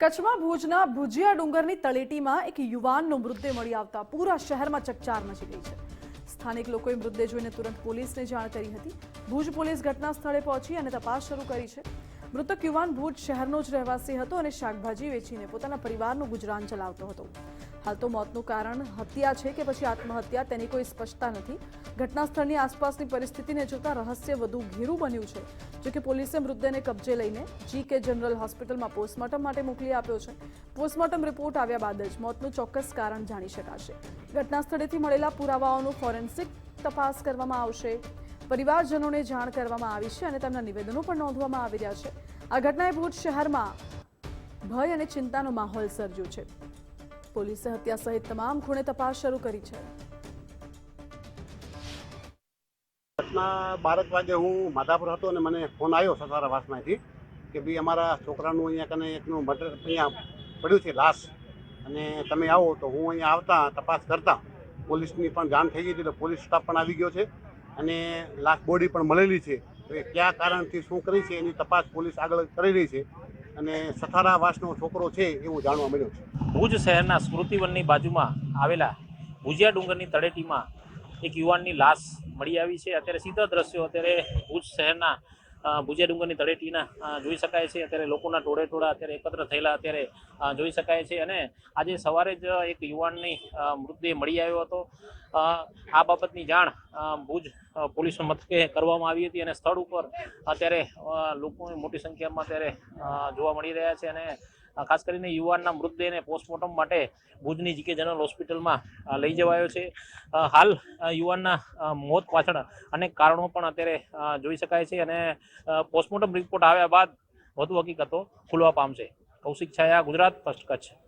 કચ્છમાં ભુજના ભુજિયા ડુંગરની તળેટીમાં એક યુવાનનો મૃતદેહ મળી આવતા પૂરા શહેરમાં ચકચાર મચી ગઈ છે. સ્થાનિક લોકોએ મૃતદેહ જોઈને તુરંત પોલીસને જાણ કરી હતી. ભુજ પોલીસ ઘટના સ્થળે પહોંચી અને તપાસ શરૂ કરી છે. મૃતક યુવાન ભુજ શહેરનો જ રહેવાસી હતો અને શાકભાજી વેચીને પોતાના પરિવારનું ગુજરાન ચલાવતો હતો. હાલ તો મોતનું કારણ હત્યા છે કે પછી આત્મહત્યા તેની કોઈ સ્પષ્ટતા નથી. ઘટના સ્થળની આસપાસની પરિસ્થિતિને જોતા રહસ્ય વધુ ઘેરું બન્યું છે. જોકે પોલીસે મૃતદેહને કબજે લઈને જી કે જનરલ હોસ્પિટલમાં પોસ્ટમોર્ટમ માટે મોકલી આપ્યો છે. પોસ્ટમોર્ટમ રિપોર્ટ આવ્યા બાદ જ મોતનું ચોક્કસ કારણ જાણી શકાશે. ઘટના સ્થળેથી મળેલા પુરાવાઓનું ફોરેન્સિક તપાસ કરવામાં આવશે. પરિવારજનોને જાણ કરવામાં આવી છે અને તેમના નિવેદનો પણ નોંધવામાં આવી રહ્યા છે. આ ઘટનાએ ભુજ શહેરમાં ભય અને ચિંતાનો માહોલ સર્જ્યો છે. પોલીસે હત્યા સહિત તમામ ખૂણે તપાસ શરૂ કરી છે. રાતના બારક વાગે હું માધાપુર હતો અને મને ફોન આવ્યો સતારા વાસમાંથી કે ભાઈ અમારા છોકરાનું અહીંયા કને એકનું મર્ડર અહીંયા પડ્યું છે લાશ. અને તમે આવો તો હું અહીંયા આવતા, તપાસ કરતા. પોલીસની પણ જાણ થઈ ગઈ હતી એટલે પોલીસ સ્ટાફ પણ આવી ગયો છે અને લાશ બોડી પણ મળેલી છે. તો કયા કારણથી શું કરી છે એની તપાસ પોલીસ આગળ કરી રહી છે. અને સથારા વાસનો છોકરો છે એવું જાણવા મળ્યું છે. ભુજ શહેરના સ્મૃતિવનની બાજુમાં આવેલા ભુજિયા ડુંગરની તળેટીમાં એક યુવાનની લાશ મળી આવી છે. અત્યારે સીધા દ્રશ્યો અત્યારે ભુજ શહેરના ભુજિયા ડુંગરની તળેટીના જોઈ શકાય છે. અત્યારે લોકોના ટોળે ટોળા અત્યારે એકત્ર થયેલા અત્યારે જોઈ શકાય છે. અને આજે સવારે જ એક યુવાનની મૃતદેહ મળી આવ્યો હતો. આ બાબતની જાણ ભુજ પોલીસ મથકે કરવામાં આવી હતી અને સ્થળ ઉપર અત્યારે લોકો મોટી સંખ્યામાં અત્યારે જોવા મળી રહ્યા છે. અને ખાસ કરીને યુવાનના મૃતદેહને પોસ્ટમોર્ટમ માટે ભુજની જીકે જનરલ હોસ્પિટલમાં લઈ જવાયો છે. હાલ યુવાનના મોત પાછળ અનેક કારણો પણ અત્યારે જોઈ શકાય છે અને પોસ્ટમોર્ટમ રિપોર્ટ આવ્યા બાદ વધુ હકીકતો ખુલવા પામશે. કૌશિક છાયા, ગુજરાત ફર્સ્ટ કચ્છ.